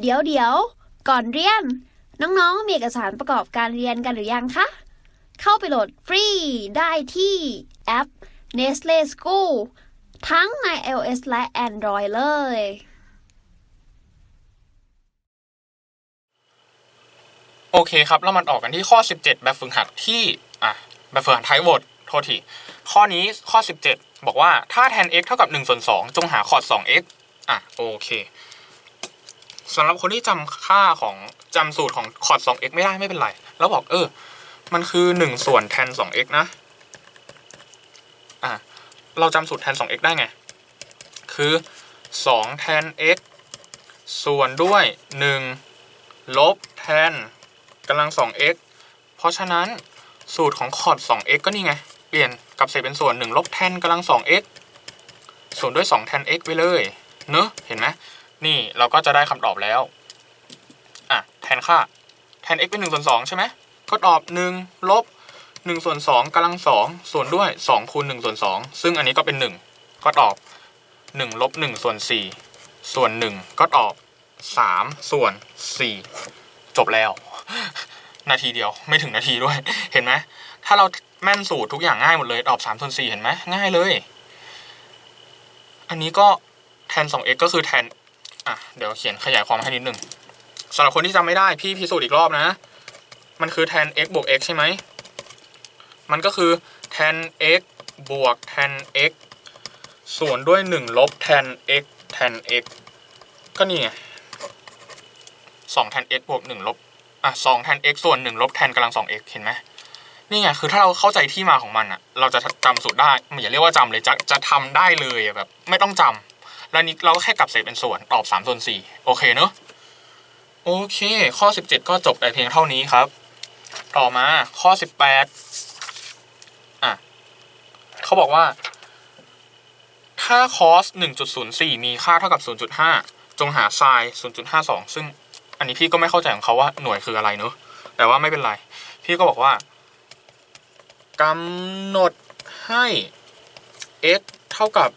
เดี๋ยวเดี๋ยว ก่อนเรียน น้องๆ มีเอกสารประกอบการเรียนกันหรือยังคะ เข้าไปโหลดฟรีได้ที่แอป Nestle School ทั้งใน iOS และ Android เลย โอเคครับเรามาต่อกกันที่ข้อ 17 แบบฝึกหัดที่ อะ แบบฝึกหัดไทป์วอร์โทษที ข้อนี้ข้อ 17 บอกว่าถ้าแทน x เท่ากับ1ส่วน2จงหาคอร์ด 2x อะ โอเค สำหรับคนที่จำค่าของจำสูตรของคอร์ด 2x ไม่ได้ไม่เป็นไร แล้วบอกเออ มันคือ1ส่วนแทน 2x นะ อะ เราจำสูตรแทน 2x ได้ไง คือ 2 แทน x ส่วนด้วย 1 ลบแทนกำลัง 2x เพราะฉะนั้นสูตรของคอร์ด 2x ก็นี่ไง เปลี่ยนกลับเศษเป็นส่วน 1 ลบแทนกำลัง 2x ส่วนด้วย 2 แทน x ไปเลย เนอะเห็นไหม นี่เราก็จะได้คำตอบแล้วอะแทนค่าแทน x เป็น1ส่วน2ใช่ไหมก็ตอบ 1 ลบ1ส่วน2กำลัง2ส่วนด้วย2คูณ1ส่วน2ซึ่งอันนี้ก็เป็น 1 ก็ตอบ 1 ลบ1ส่วน4ส่วน 1 ก็ตอบ 3 ส่วน 4 จบแล้ว นาทีเดียวไม่ถึงนาทีด้วย เห็นไหมถ้าเราแม่นสูตรทุกอย่างง่ายหมดเลย ตอบ3ส่วน4เห็นไหมง่ายเลย อันนี้ก็แทน 2x ก็คือแทน อะเดี๋ยวเขียนขยายความให้นิดหนึ่งสำหรับคนที่จำไม่ได้พี่พิสูจน์อีกรอบนะ มันคือแทน x บวก x ใช่ไหม มันก็คือแทน x บวกแทน x ส่วนด้วย 1 ลบแทน x แทน x ก็นี่ไง2แทน x บวก 1 ลบ อะ2แทน x ส่วน 1 ลบแทนกำลัง 2x เห็นไหมนี่ไงคือถ้าเราเข้าใจที่มาของมันอะเราจะจำสูตรได้ไม่อย่าเรียกว่าจำเลยจะจะทำได้เลยแบบ ไม่ต้องจำ แล้วนี้เราก็แค่กลับเศษเป็นส่วนตอบ3ส่วน4โอเคเนอะโอเค ข้อ 17 ก็จบแต่เพียงเท่านี้ครับ ต่อมาข้อ 18อะเขาบอกว่า ถ้า cos 1.04 มีค่าเท่ากับ 0.5 จงหา sin 0.52 ซึ่งอันนี้พี่ก็ไม่เข้าใจของเขาว่าหน่วยคืออะไรเนอะแต่ว่าไม่เป็นไร พี่ก็บอกว่ากำหนดให้ x เท่ากับ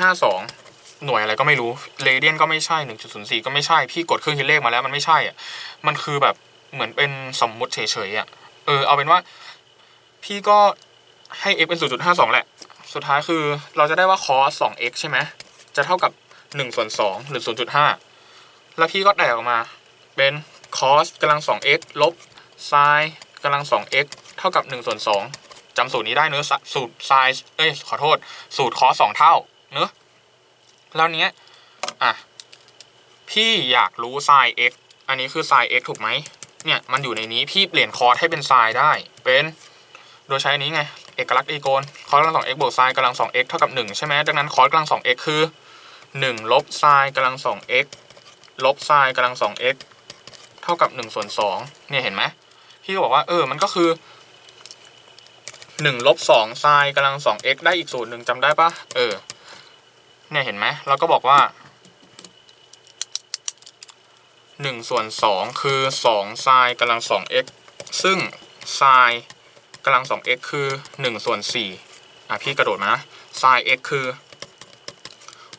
0.52 หน่วยอะไรก็ไม่รู้เรเดียนก็ไม่ใช่ 1.04 ก็ไม่ใช่ พี่กดเครื่องคิดเลขมาแล้วมันไม่ใช่อะมันคือแบบเหมือนเป็นสมมุติเฉยๆอะเออเอาเป็นว่า พี่ก็ให้ x เป็น 0.52 แหละ สุดท้ายคือเราจะได้ว่า cos 2x ใช่ไหมจะเท่ากับ1ส่วน2หรือ 0.5 แล้วพี่ก็แตกออกมา เป็น cos กำลัง 2x ลบ sin กำลัง 2x เท่ากับ1ส่วน2จำสูตรนี้ได้เนอะสสูตร sin เอ้ยขอโทษ สูตร cos 2 เท่าเนอะ แล้วเนี้ยอะพี่อยากรู้ sin x อันนี้คือ sin x ถูกไหมเนี่ยมันอยู่ในนี้พี่เปลี่ยน cos ให้เป็น sin ได้ เป็นโดยใช้อันนี้ไงเอกลักษณ์อีโกน cos กำลังสอง x บวก sin กำลัง 2x เท่ากับ1ใช่ไหมดังนั้น cos กำลังสอง x คือ1ลบ sin กำลังสอง x ลบ sin กำลัง 2x เท่ากับ1ส่วน2เนี่ยเห็นไหมพี่ก็บอกว่าเออมันก็คือ1ลบ2 sin กำลังสอง x ได้อีกสูตรหนึ่งจำได้ปะเออ เนี่ยเห็นไหมเราก็บอกว่า1ส่วน2คือ2 sin กำลัง 2x ซึ่ง sin กำลัง 2x คือ1ส่วน4อะพี่กระโดดมานะ sin x คือ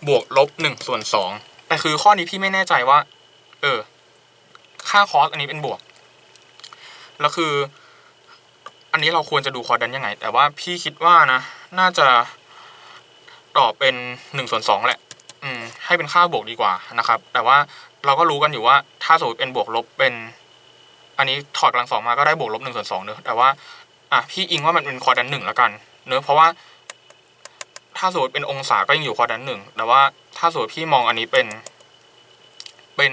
บวกลบ1ส่วน2แต่คือข้อนี้พี่ไม่แน่ใจว่า เออ ค่าคอสอันนี้เป็นบวก แล้วคือ อันนี้เราควรจะดูคอร์ดันยังไง แต่ว่าพี่คิดว่านะ น่าจะ ตอบเป็น1ส่วน2แหละ อืม ให้เป็นค่าบวกดีกว่านะครับ แต่ว่าเราก็รู้กันอยู่ว่าถ้าสมมติเป็นบวกลบเป็น อันนี้ถอดกำลังสองมาก็ได้บวกลบหนึ่งส่วนสองเนอะแต่ว่า อะพี่อิงว่ามันเป็นคอร์ดันหนึ่งแล้วกันเนอะเพราะว่า ถ้าสมมติเป็นองศาก็ยังอยู่คอร์ดันหนึ่งแต่ว่าถ้าสมมติพี่มองอันนี้เป็น เป็น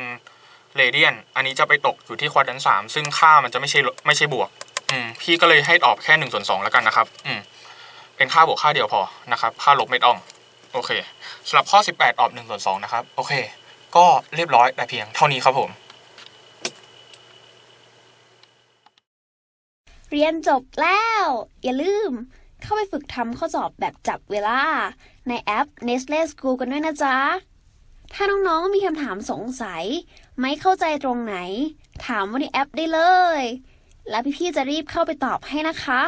เรเดียน อันนี้จะไปตกอยู่ที่คอดันสามซึ่งค่ามันจะไม่ใช่ไม่ใช่บวก อืม พี่ก็เลยให้ตอบแค่หนึ่งส่วนสองแล้วกันนะครับ อืม เป็นค่าบวกค่าเดียวพอนะครับ ค่าลบไม่ต้อง โอเคสำหรับข้อสิบแปดตอบหนึ่งส่วนสองนะครับ โอเค ก็เรียบร้อยแต่เพียงเท่านี้ครับผม เรียนจบแล้ว อย่าลืม เข้าไปฝึกทำข้อสอบแบบจับเวลา ในแอป Nestle School กันด้วยนะจ๊ะ ถ้าน้องๆมีคำถามสงสัย ไม่เข้าใจตรงไหน ถามว่าในแอปได้เลย แล้วพี่ๆจะรีบเข้าไปตอบให้นะคะ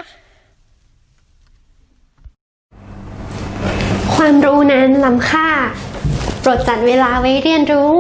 ความรู้นั้นล้ำค่า โปรดจัดเวลาไว้เรียนรู้